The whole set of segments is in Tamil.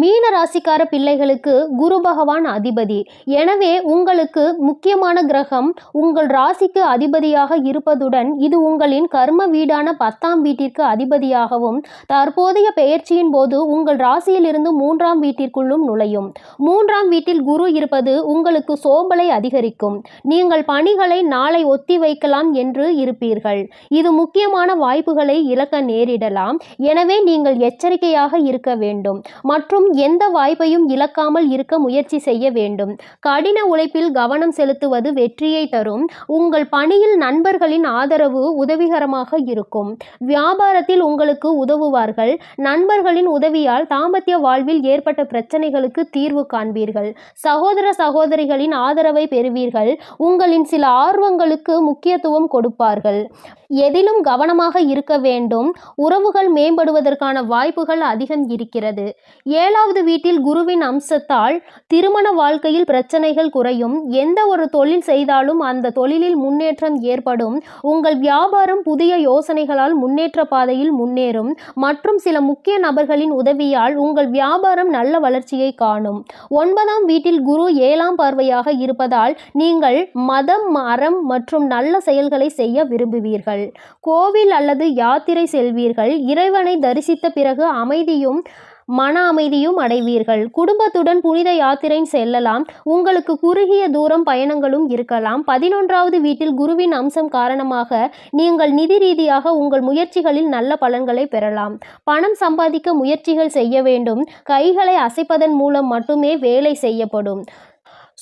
மீன ராசிக்கார பிள்ளைகளுக்கு குரு பகவான் அதிபதி. எனவே உங்களுக்கு முக்கியமான கிரகம் உங்கள் ராசிக்கு அதிபதியாக இருப்பதுடன் இது உங்களின் கர்ம வீடான பத்தாம் வீட்டிற்கு அதிபதியாகவும் தற்போதைய பெயர்ச்சியின் போது உங்கள் ராசியிலிருந்து மூன்றாம் வீட்டிற்குள்ளும் நுழையும். மூன்றாம் வீட்டில் குரு இருப்பது உங்களுக்கு சோம்பலை அதிகரிக்கும். நீங்கள் பணிகளை நாளை ஒத்தி வைக்கலாம் என்று இருப்பீர்கள். இது முக்கியமான வாய்ப்புகளை இழக்க நேரிடலாம். எனவே நீங்கள் எச்சரிக்கையாக இருக்க வேண்டும். மற்றும் எந்த வாய்ப்பையும் இழக்காமல் இருக்க முயற்சி செய்ய வேண்டும். கடின உழைப்பில் கவனம் செலுத்துவது வெற்றியை தரும். உங்கள் பணியில் நண்பர்களின் ஆதரவு உதவிகரமாக இருக்கும். வியாபாரத்தில் உங்களுக்கு உதவுவார்கள். நண்பர்களின் உதவியால் தாம்பத்திய வாழ்வில் ஏற்பட்ட பிரச்சனைகளுக்கு தீர்வு காண்பீர்கள். சகோதர சகோதரிகளின் ஆதரவை பெறுவீர்கள். உங்களின் சில ஆர்வங்களுக்கு முக்கியத்துவம் கொடுப்பார்கள். எதிலும் கவனமாக இருக்க வேண்டும். உறவுகள் மேம்படுவதற்கான வாய்ப்புகள் அதிகம் இருக்கிறது. ஏழாவது வீட்டில் குருவின் அம்சத்தால் திருமண வாழ்க்கையில் பிரச்சனைகள் குறையும். எந்த ஒரு தொழில் செய்தாலும் அந்த தொழிலில் முன்னேற்றம் ஏற்படும். உங்கள் வியாபாரம் புதிய யோசனைகளால் முன்னேற்ற பாதையில் முன்னேறும். மற்றும் சில முக்கிய நபர்களின் உதவியால் உங்கள் வியாபாரம் நல்ல வளர்ச்சியை காணும். ஒன்பதாம் வீட்டில் குரு ஏழாம் பார்வையாக இருப்பதால் நீங்கள் மதம் மரம் மற்றும் நல்ல செயல்களை செய்ய விரும்புவீர்கள். கோவில் அல்லது யாத்திரை செல்வீர்கள். இறைவனை தரிசித்த பிறகு அமைதியும் மன அமைதியும் அடைவீர்கள். குடும்பத்துடன் புனித யாத்திரை செல்லலாம். உங்களுக்கு குறுகிய தூரம் பயணங்களும் இருக்கலாம். பதினொன்றாவது வீட்டில் குருவின் அம்சம் காரணமாக நீங்கள் நிதி ரீதியாக உங்கள் முயற்சிகளில் நல்ல பலன்களை பெறலாம். பணம் சம்பாதிக்க முயற்சிகள் செய்ய வேண்டும். கைகளை அசைப்பதன் மூலம் மட்டுமே வேலை செய்யப்படும்.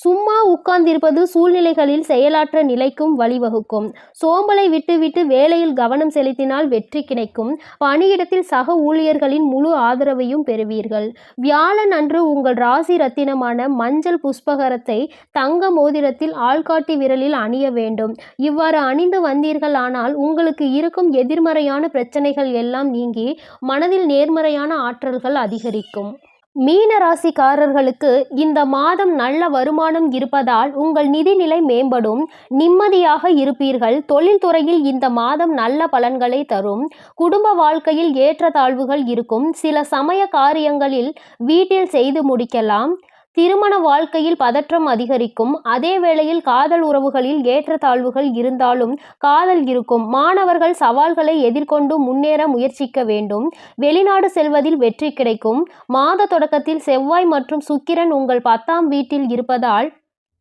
சும்மா உட்கார்ந்திருப்பது சூழ்நிலைகளில் செயலாற்ற நிலைக்கும் வழிவகுக்கும். சோம்பலை விட்டுவிட்டு வேலையில் கவனம் செலுத்தினால் வெற்றி கிடைக்கும். பணியிடத்தில் சக ஊழியர்களின் முழு ஆதரவையும் பெறுவீர்கள். வியாழன் அன்று உங்கள் ராசி ரத்தினமான மஞ்சள் புஷ்பகரத்தை தங்க மோதிரத்தில் ஆள்காட்டி விரலில் அணிய வேண்டும். இவ்வாறு அணிந்து வந்தீர்கள் ஆனால் உங்களுக்கு இருக்கும் எதிர்மறையான பிரச்சனைகள் எல்லாம் நீங்கி மனதில் நேர்மறையான ஆற்றல்கள் அதிகரிக்கும். மீன ராசிக்காரர்களுக்கு இந்த மாதம் நல்ல வருமானம் இருப்பதால் உங்கள் நிதிநிலை மேம்படும் நிம்மதியாக இருப்பீர்கள். தொழில்துறையில் இந்த மாதம் நல்ல பலன்களை தரும். குடும்ப வாழ்க்கையில் ஏற்றத்தாழ்வுகள் இருக்கும். சில சமய காரியங்களில் வீட்டில் செய்து முடிக்கலாம். திருமண வாழ்க்கையில் பதற்றம் அதிகரிக்கும். அதே வேளையில் காதல் உறவுகளில் ஏற்றத்தாழ்வுகள் இருந்தாலும் காதல் இருக்கும். மாணவர்கள் சவால்களை எதிர்கொண்டு முன்னேற முயற்சிக்க வேண்டும். வெளிநாடு செல்வதில் வெற்றி கிடைக்கும். மாத தொடக்கத்தில் செவ்வாய் மற்றும் சுக்கிரன் உங்கள் பத்தாம் வீட்டில் இருப்பதால்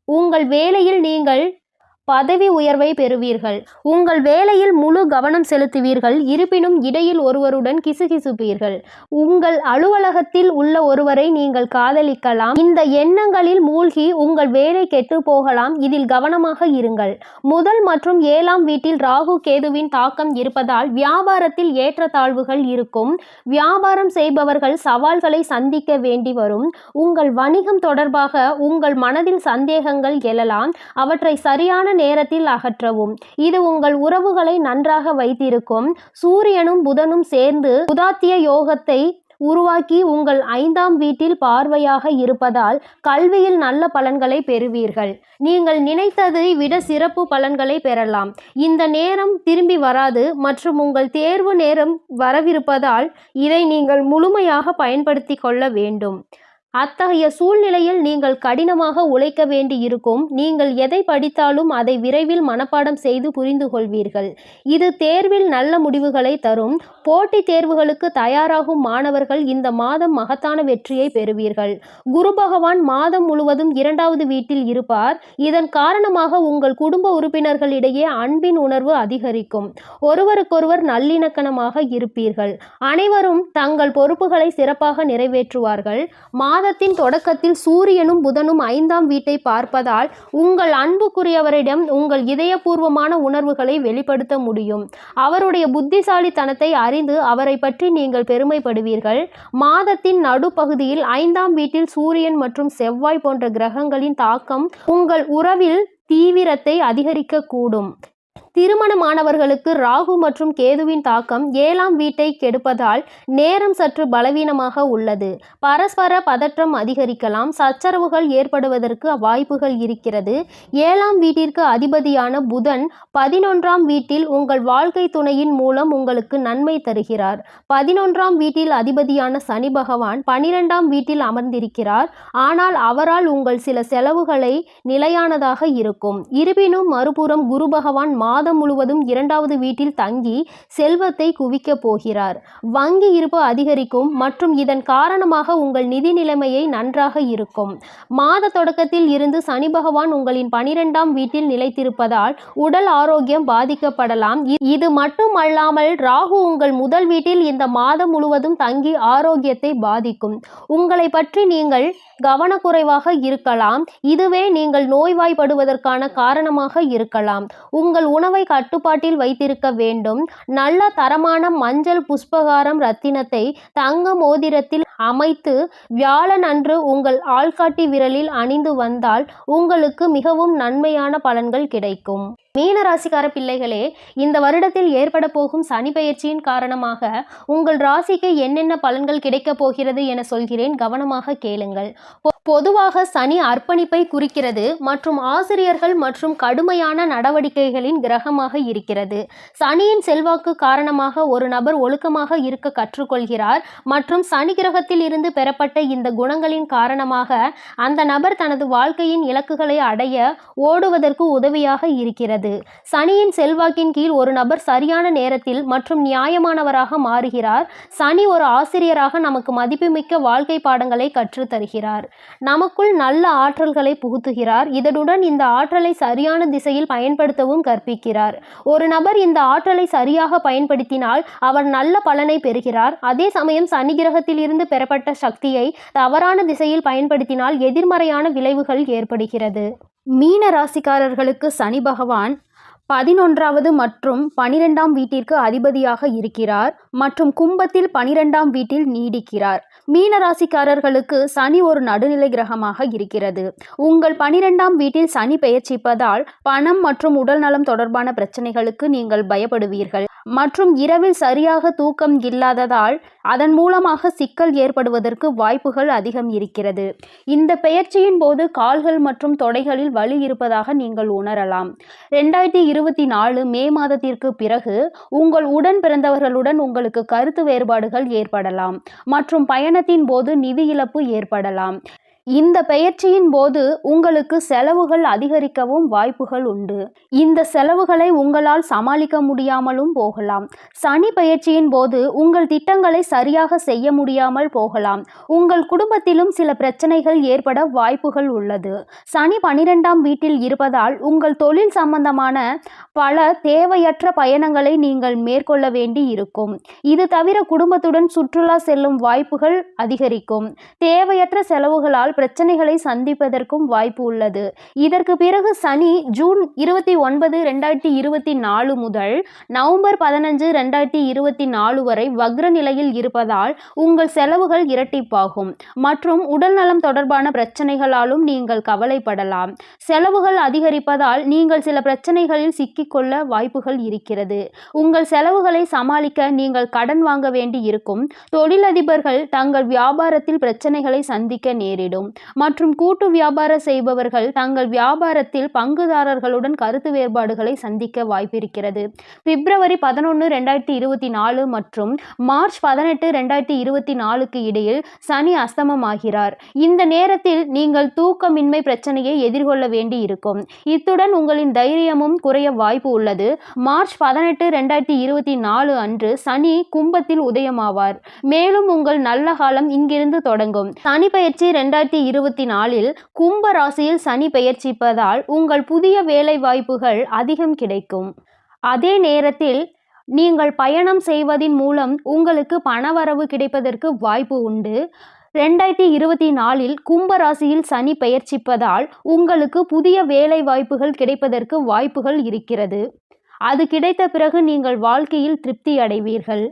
உங்கள் வேலையில் நீங்கள் பதவி உயர்வை பெறுவீர்கள். உங்கள் வேலையில் முழு கவனம் செலுத்துவீர்கள். இருப்பினும் இடையில் ஒருவருடன் கிசுகிசுப்பீர்கள். உங்கள் அலுவலகத்தில் உள்ள ஒருவரை நீங்கள் காதலிக்கலாம். இந்த எண்ணங்களில் மூழ்கி உங்கள் வேலை கெட்டு போகலாம். இதில் கவனமாக இருங்கள். முதல் மற்றும் ஏழாம் வீட்டில் ராகு கேதுவின் தாக்கம் இருப்பதால் வியாபாரத்தில் ஏற்றத்தாழ்வுகள் இருக்கும். வியாபாரம் செய்பவர்கள் சவால்களை சந்திக்க வேண்டி வரும். உங்கள் வணிகம் தொடர்பாக உங்கள் மனதில் சந்தேகங்கள் எழலாம். அவற்றை சரியான நேரத்தில் அகற்றவும். இது உங்கள் உறவுகளை நன்றாக வைத்திருக்கும். சூரியனும் புதனும் சேர்ந்து புதாத்திய யோகத்தை உருவாக்கி உங்கள் ஐந்தாம் வீட்டில் பார்வையாக இருப்பதால் கல்வியில் நல்ல பலன்களை பெறுவீர்கள். நீங்கள் நினைத்ததை விட சிறப்பு பலன்களை பெறலாம். இந்த நேரம் திரும்பி வராது மற்றும் உங்கள் தேர்வு நேரம் வரவிருப்பதால் இதை நீங்கள் முழுமையாக பயன்படுத்தி கொள்ள வேண்டும். அத்தகைய சூழ்நிலையில் நீங்கள் கடினமாக உழைக்க வேண்டி இருக்கும் நீங்கள் எதை படித்தாலும் அதை விரைவில் மனப்பாடம் செய்து புரிந்து கொள்வீர்கள் இது தேர்வில் நல்ல முடிவுகளை தரும். போட்டித் தேர்வுகளுக்கு தயாராகும் மாணவர்கள் இந்த மாதம் மகத்தான வெற்றியை பெறுவீர்கள். குரு பகவான் மாதம் முழுவதும் இரண்டாவது வீட்டில் இருப்பார். இதன் காரணமாக உங்கள் குடும்ப உறுப்பினர்களிடையே அன்பின் உணர்வு அதிகரிக்கும். ஒருவருக்கொருவர் நல்லிணக்கணமாக இருப்பீர்கள். அனைவரும் தங்கள் பொறுப்புகளை சிறப்பாக நிறைவேற்றுவார்கள். மாதத்தின் தொடக்கத்தில் சூரியனும் புதனும் ஐந்தாம் வீட்டை பார்ப்பதால் உங்கள் அன்புக்குரியவரிடம் உங்கள் இதயபூர்வமான உணர்வுகளை வெளிப்படுத்த முடியும். அவருடைய புத்திசாலித்தனத்தை அறிந்து அவரை பற்றி நீங்கள் பெருமைப்படுவீர்கள். மாதத்தின் நடுப்பகுதியில் ஐந்தாம் வீட்டில் சூரியன் மற்றும் செவ்வாய் போன்ற கிரகங்களின் தாக்கம் உங்கள் உறவில் தீவிரத்தை அதிகரிக்கக்கூடும். திருமணமானவர்களுக்கு ராகு மற்றும் கேதுவின் தாக்கம் ஏழாம் வீட்டை கெடுப்பதால் நேரம் சற்று பலவீனமாக உள்ளது. பரஸ்பர பதற்றம் அதிகரிக்கலாம். சச்சரவுகள் ஏற்படுவதற்கு வாய்ப்புகள் இருக்கிறது. ஏழாம் வீட்டிற்கு அதிபதியான புதன் பதினொன்றாம் வீட்டில் உங்கள் வாழ்க்கை துணையின் மூலம் உங்களுக்கு நன்மை தருகிறார். பதினொன்றாம் வீட்டில் அதிபதியான சனி பகவான் பனிரெண்டாம் வீட்டில் அமர்ந்திருக்கிறார். ஆனால் அவரால் உங்கள் சில செலவுகளை நிலையானதாக இருக்கும். இருப்பினும் மறுபுறம் குரு பகவான் மாதம் முழுவதும் இரண்டாவது வீட்டில் தங்கி செல்வத்தை குவிக்கப் போகிறார். வங்கி இருப்பு அதிகரிக்கும் மற்றும் இதன் காரணமாக உங்கள் நிதி நிலைமையை நன்றாக இருக்கும். மாத தொடக்கத்தில் இருந்து சனி பகவான் உங்களின் பனிரெண்டாம் வீட்டில் நிலைத்திருப்பதால் உடல் ஆரோக்கியம் பாதிக்கப்படலாம். இது மட்டுமல்லாமல் ராகு உங்கள் முதல் வீட்டில் இந்த மாதம் முழுவதும் தங்கி ஆரோக்கியத்தை பாதிக்கும். உங்களை பற்றி நீங்கள் கவனக்குறைவாக இருக்கலாம். இதுவே நீங்கள் நோய்வாய்ப்படுவதற்கான காரணமாக இருக்கலாம். உங்கள் உணவு கட்டுப்பாட்டில் வைத்திருக்க வேண்டும். நல்ல தரமான மஞ்சள் புஷ்பகாரம் ரத்தினத்தை தங்க மோதிரத்தில் அமைத்து வியாழன் அன்று உங்கள் ஆள்காட்டி விரலில் அணிந்து வந்தால் உங்களுக்கு மிகவும் நன்மையான பலன்கள் கிடைக்கும். மீன ராசிக்கார பிள்ளைகளே இந்த வருடத்தில் ஏற்பட போகும் சனி பயிற்சியின் காரணமாக உங்கள் ராசிக்கு என்னென்ன பலன்கள் கிடைக்கப் போகிறது என சொல்கிறேன். கவனமாக கேளுங்கள். பொதுவாக சனி அர்ப்பணிப்பை குறிக்கிறது மற்றும் ஆசிரியர்கள் மற்றும் கடுமையான நடவடிக்கைகளின் கிரகமாக இருக்கிறது. சனியின் செல்வாக்கு காரணமாக ஒரு நபர் ஒழுக்கமாக இருக்க கற்றுக்கொள்கிறார் மற்றும் சனி கிரகத்தில் இருந்து பெறப்பட்ட இந்த குணங்களின் காரணமாக அந்த நபர் தனது வாழ்க்கையின் இலக்குகளை அடைய ஓடுவதற்கு உதவியாக இருக்கிறது. சனியின் செல்வாக்கின் கீழ் ஒரு நபர் சரியான நேரத்தில் மற்றும் நியாயமானவராக மாறுகிறார். சனி ஒரு ஆசிரியராக நமக்கு மதிப்புமிக்க வாழ்க்கை பாடங்களை கற்றுத்தருகிறார் நமக்குள் நல்ல ஆற்றல்களை புகுத்துகிறார். இதனுடன் இந்த ஆற்றலை சரியான திசையில் பயன்படுத்தவும் கற்பிக்கிறார். ஒரு நபர் இந்த ஆற்றலை சரியாக பயன்படுத்தினால் அவர் நல்ல பலனை பெறுகிறார். அதே சமயம் சனி கிரகத்தில் இருந்து பெறப்பட்ட சக்தியை தவறான திசையில் பயன்படுத்தினால் எதிர்மறையான விளைவுகள் ஏற்படுகிறது. மீன ராசிக்காரர்களுக்கு சனி பகவான் பதினொன்றாவது மற்றும் பனிரெண்டாம் வீட்டிற்கு அதிபதியாக இருக்கிறார் மற்றும் கும்பத்தில் பனிரெண்டாம் வீட்டில் நீடிக்கிறார். மீன ராசிக்காரர்களுக்கு சனி ஒரு நடுநிலை கிரகமாக இருக்கிறது. உங்கள் பனிரெண்டாம் வீட்டில் சனி பெயர்ச்சிப்பதால் பணம் மற்றும் உடல் நலம் தொடர்பான பிரச்சனைகளுக்கு நீங்கள் பயப்படுவீர்கள். மற்றும் இரவில் சரியாக தூக்கம் இல்லாததால் அதன் மூலமாக சிக்கல் ஏற்படுவதற்கு வாய்ப்புகள் அதிகம் இருக்கிறது. இந்த பெயர்ச்சியின் போது கால்கள் மற்றும் தொடைகளில் வலி இருப்பதாக நீங்கள் உணரலாம். ரெண்டாயிரத்தி இருபத்தி நாலு மே மாதத்திற்கு பிறகு உங்கள் உடன் பிறந்தவர்களுடன் உங்களுக்கு கருத்து வேறுபாடுகள் ஏற்படலாம் மற்றும் பயணத்தின் போது நிதி இழப்பு ஏற்படலாம். இந்த பெயர்ச்சியின் போது உங்களுக்கு செலவுகள் அதிகரிக்கவும் வாய்ப்புகள் உண்டு. இந்த செலவுகளை உங்களால் சமாளிக்க முடியாமலும் போகலாம். சனி பயிற்சியின் போது உங்கள் திட்டங்களை சரியாக செய்ய முடியாமல் போகலாம். உங்கள் குடும்பத்திலும் சில பிரச்சனைகள் ஏற்பட வாய்ப்புகள் உள்ளது. சனி பனிரெண்டாம் வீட்டில் இருப்பதால் உங்கள் தொழில் சம்பந்தமான பல தேவையற்ற பயணங்களை நீங்கள் மேற்கொள்ள வேண்டி இருக்கும். இது தவிர குடும்பத்துடன் சுற்றுலா செல்லும் வாய்ப்புகள் அதிகரிக்கும். தேவையற்ற செலவுகளால் பிரச்சனைகளை சந்திப்பதற்கும் வாய்ப்பு உள்ளது. இதற்கு பிறகு சனி ஜூன் இருபத்தி ஒன்பது ரெண்டாயிரத்தி இருபத்தி நாலு முதல் நவம்பர் பதினஞ்சு ரெண்டாயிரத்தி இருபத்தி நாலு வரை வக்ர நிலையில் இருப்பதால் உங்கள் செலவுகள் இரட்டிப்பாகும். மற்றும் உடல்நலம் தொடர்பான பிரச்சனைகளாலும் நீங்கள் கவலைப்படலாம். செலவுகள் அதிகரிப்பதால் நீங்கள் சில பிரச்சனைகளில் சிக்கிக்கொள்ள வாய்ப்புகள் இருக்கிறது. உங்கள் செலவுகளை சமாளிக்க நீங்கள் கடன் வாங்க வேண்டி இருக்கும் தொழிலதிபர்கள் தங்கள் வியாபாரத்தில் பிரச்சனைகளை சந்திக்க நேரிடும். மற்றும் கூட்டு வியாபாரம் செய்பவர்கள் தங்கள் வியாபாரத்தில் பங்குதாரர்களுடன் கருத்து வேறுபாடுகளை சந்திக்க வாய்ப்பிருக்கிறது. பிப்ரவரி பதினொன்று ரெண்டாயிரத்தி இருபத்தி நாலு மற்றும் மார்ச் பதினெட்டு ரெண்டாயிரத்தி இருபத்தி நாலுக்கு இடையில் சனி அஸ்தமமாகிறார் இந்த நேரத்தில் நீங்கள் தூக்கமின்மை பிரச்சனையை எதிர்கொள்ள வேண்டி இருக்கும் இத்துடன் உங்களின் தைரியமும் குறைய வாய்ப்பு உள்ளது. மார்ச் பதினெட்டு ரெண்டாயிரத்தி இருபத்தி நாலு அன்று சனி கும்பத்தில் உதயமாவார். மேலும் உங்கள் நல்ல காலம் இங்கிருந்து தொடங்கும். சனி பயிற்சி ரெண்டாயிரத்தி இருபத்தி நாலில் கும்ப ராசியில் சனி பெயர்ச்சிப்பதால் உங்கள் புதிய வேலை வாய்ப்புகள் அதிகம் கிடைக்கும். அதே நேரத்தில் நீங்கள் பயணம் செய்வதின் மூலம் உங்களுக்கு பணவரவு கிடைப்பதற்கு வாய்ப்பு உண்டு. ரெண்டாயிரத்தி இருபத்தி நாலில் கும்ப ராசியில் சனி பெயர்ச்சிப்பதால் உங்களுக்கு புதிய வேலை வாய்ப்புகள் கிடைப்பதற்கு வாய்ப்புகள் இருக்கிறது. அது கிடைத்த பிறகு நீங்கள் வாழ்க்கையில் திருப்தி அடைவீர்கள்.